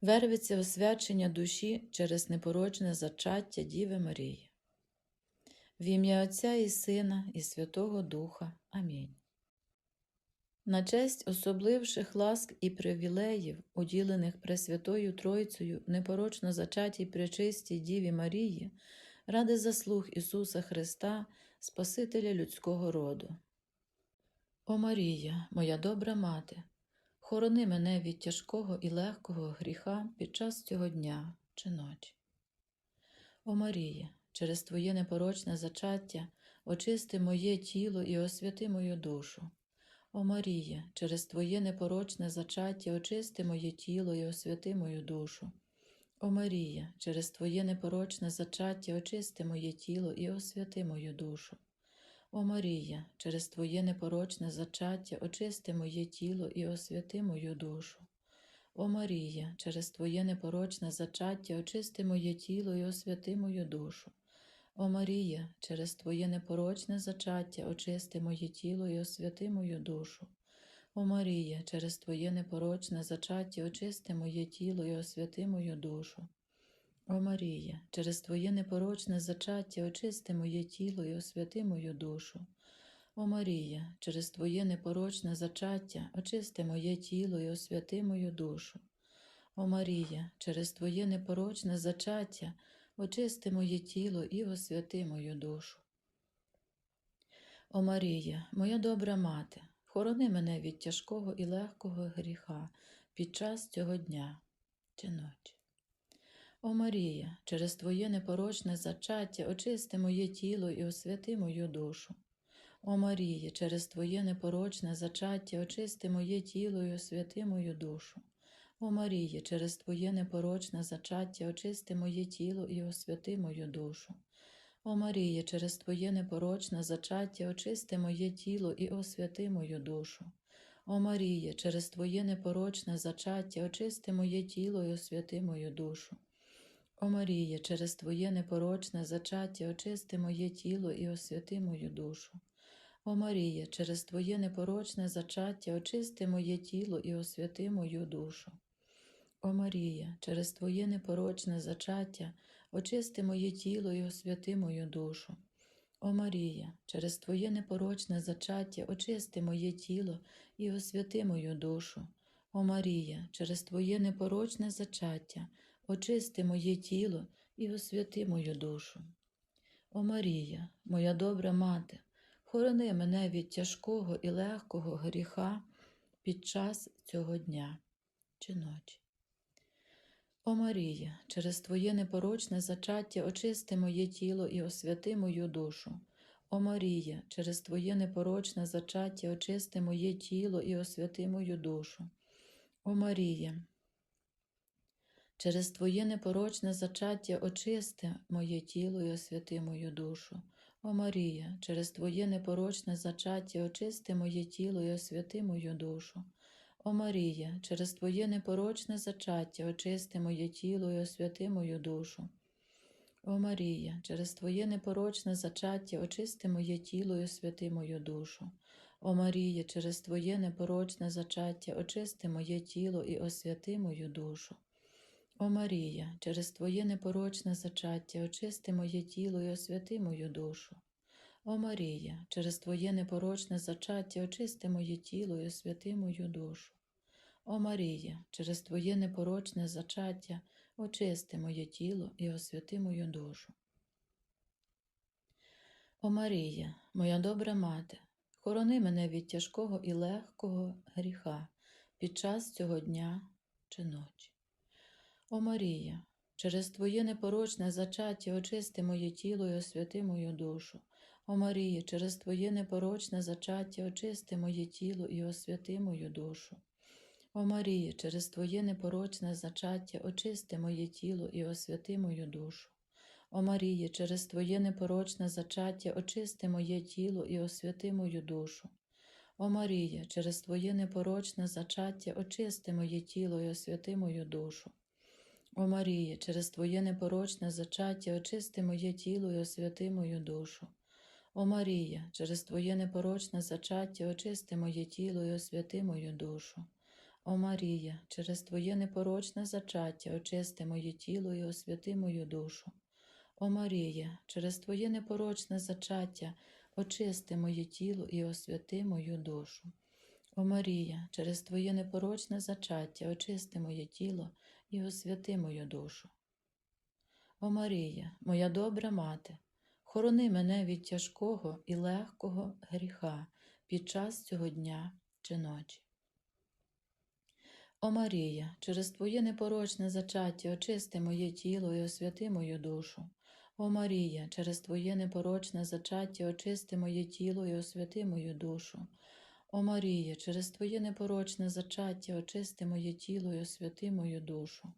вервиться освячення душі через непорочне зачаття Діви Марії. В ім'я Отця і Сина, і Святого Духа. Амінь. На честь особливших ласк і привілеїв, уділених Пресвятою Тройцею непорочно зачатій пречистій Діві Марії, ради заслуг Ісуса Христа, Спасителя людського роду. О Марія, моя добра мати, хорони мене від тяжкого і легкого гріха під час цього дня чи ночі. О Марія, через Твоє непорочне зачаття очисти моє тіло і освяти мою душу. О Марія, через Твоє непорочне зачаття очисти моє тіло і освяти мою душу. О Марія, через Твоє непорочне зачаття очисти моє тіло і освяти мою душу. О Марія, через Твоє непорочне зачаття очисти моє тіло і освяти мою душу. О Марія, через Твоє непорочне зачаття очисти моє тіло і освяти мою душу. О Марія, через Твоє непорочне зачаття очисти моє тіло і освяти мою душу. О Марія, через Твоє непорочне зачаття очисти моє тіло і освяти мою душу. О Марія, через Твоє непорочне зачаття очисти моє тіло і освяти мою душу. О Марія, через Твоє непорочне зачаття очисти моє тіло і освяти мою душу. О Марія, через Твоє непорочне зачаття очисти моє тіло і освяти мою душу. О Марія, моя добра мати, хорони мене від тяжкого і легкого гріха під час цього дня чи ночі. О Марія, через Твоє непорочне зачаття очисти моє тіло і освяти мою душу. О Марія, через Твоє непорочне зачаття очисти моє тіло і освяти мою душу. О Марія, через Твоє непорочне зачаття очисти моє тіло і освяти мою душу. О Марія, через Твоє непорочне зачаття очисти моє тіло і освяти мою душу. О Марія, через Твоє непорочне зачаття очисти моє тіло і освяти мою душу. О Марія, через Твоє непорочне зачаття очисти моє тіло і освяти мою душу. О Марія, через Твоє непорочне зачаття очисти моє тіло і освяти мою душу. О Марія, через Твоє непорочне зачаття очисти моє тіло і освяти мою душу. О Марія, через Твоє непорочне зачаття очисти моє тіло і освяти мою душу. О Марія, через Твоє непорочне зачаття очисти моє тіло і освяти мою душу. О Марія, моя добра мати, хорони мене від тяжкого і легкого гріха під час цього дня чи ночі. О Марія, через Твоє непорочне зачаття очисти моє тіло і освяти мою душу. О Марія, через Твоє непорочне зачаття очисти моє тіло і освяти мою душу. О Марія, через Твоє непорочне зачаття очисти моє тіло і освяти мою душу. О Марія, через Твоє непорочне зачаття очисти моє тіло і освяти мою душу. О Марія, через Твоє непорочне зачаття очисти моє тіло і освяти мою душу. О Марія, через Твоє непорочне зачаття очисти моє тіло і освяти мою душу. О Марія, через Твоє непорочне зачаття очисти моє тіло і освяти мою душу. О Марія, через Твоє непорочне зачаття очисти моє тіло і освяти мою душу. О Марія, через Твоє непорочне зачаття очисти моє тіло і освяти мою душу. О Марія, через Твоє непорочне зачаття очисти моє тіло і освяти мою душу. О Марія, моя добра мати, хорони мене від тяжкого і легкого гріха під час цього дня чи ночі. О Марія, через Твоє непорочне зачаття очисти моє тіло і освяти мою душу. О Марія, через Твоє непорочне зачаття очисти моє тіло і освяти мою душу. О Марія, через Твоє непорочне зачаття очисти моє тіло і освяти мою душу. О Марія, через Твоє непорочне зачаття очисти моє тіло і освяти мою душу. О Марія, через Твоє непорочне зачаття очисти моє тіло і освяти мою душу. О Марія, через Твоє непорочне зачаття очисти моє тіло і освяти мою душу. О Марія, через Твоє непорочне зачаття очисти моє тіло і освяти мою душу. О Марія, через Твоє непорочне зачаття очисти моє тіло і освяти мою душу. О Марія, через Твоє непорочне зачаття очисти моє тіло і освяти мою душу. О Марія, через Твоє непорочне зачаття очисти моє тіло і освяти мою душу. О Марія, моя добра мати, хорони мене від тяжкого і легкого гріха під час цього дня чи ночі. О Марія, через Твоє непорочне зачаття очисти моє тіло і освяти мою душу. О Марія, через Твоє непорочне зачаття очисти моє тіло і освяти мою душу. О Марія, через Твоє непорочне зачаття очисти моє тіло і освяти мою душу.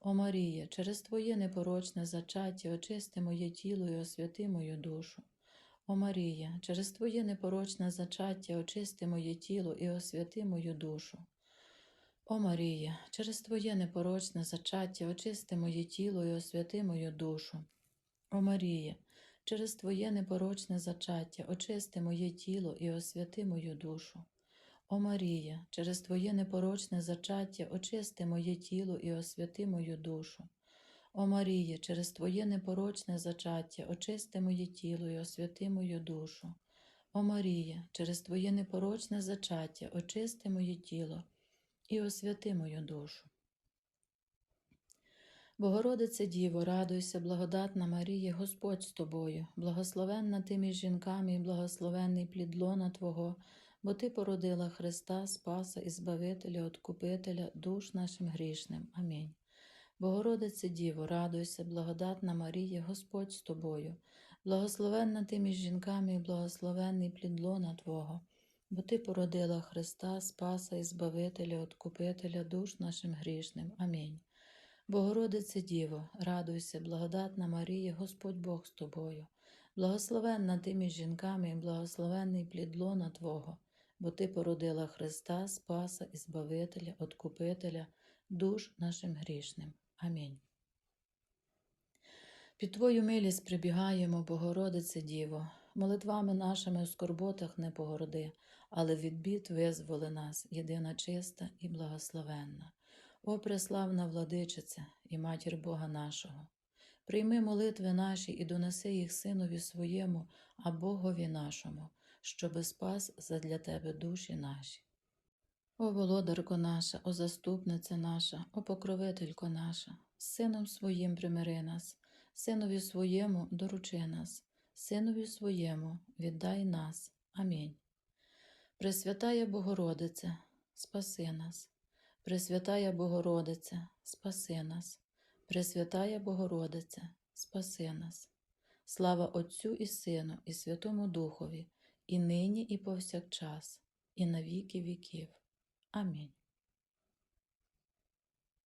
О Марія, через Твоє непорочне зачаття очисти моє тіло і освяти мою душу. О Марія, через Твоє непорочне зачаття очисти моє тіло і освяти мою душу. О Марія, через Твоє непорочне зачаття очисти моє тіло і освяти мою душу. О Марія, через Твоє непорочне зачаття очисти моє тіло і освяти мою душу. О Марія, через Твоє непорочне зачаття очисти моє тіло і освяти мою душу. О Марія, через Твоє непорочне зачаття очисти моє тіло і освяти мою душу. О Марія, через Твоє непорочне зачаття очисти моє тіло і освяти мою душу. Богородице Діво, радуйся, благодатна Марія, Господь з тобою, благословенна ти між жінками і благословенний плід лона Твого, бо Ти породила Христа, Спаса і Збавителя, Откупителя, душ нашим грішним. Амінь. Богородице Діво, радуйся, благодатна Марія, Господь з тобою, благословенна ти між жінками і благословенний плід лона Твого, бо Ти породила Христа, Спаса і Збавителя, Откупителя, душ нашим грішним. Амінь. Богородице Діво, радуйся, благодатна Марія, Господь Бог з тобою, благословенна ти між жінками і благословенний плід лона Твого, бо Ти породила Христа, Спаса і Збавителя, Откупителя, душ нашим грішним. Амінь. Під Твою милість прибігаємо, Богородице Діво, молитвами нашими у скорботах не погорди, але від бід визволи нас, єдина чиста і благословенна. О преславна владичице і матір Бога нашого, прийми молитви наші і донеси їх Синові своєму, а Богові нашому, щоби спас задля Тебе душі наші. О володарко наша, о заступниця наша, о покровителько наша, Сином своїм примири нас, Синові своєму доручи нас, Синові своєму віддай нас. Амінь. Пресвятая Богородице, спаси нас. Пресвятая Богородице, спаси нас, Пресвятая Богородице, спаси нас. Слава Отцю і Сину, і Святому Духові, і нині, і повсякчас, і на віки віків. Амінь.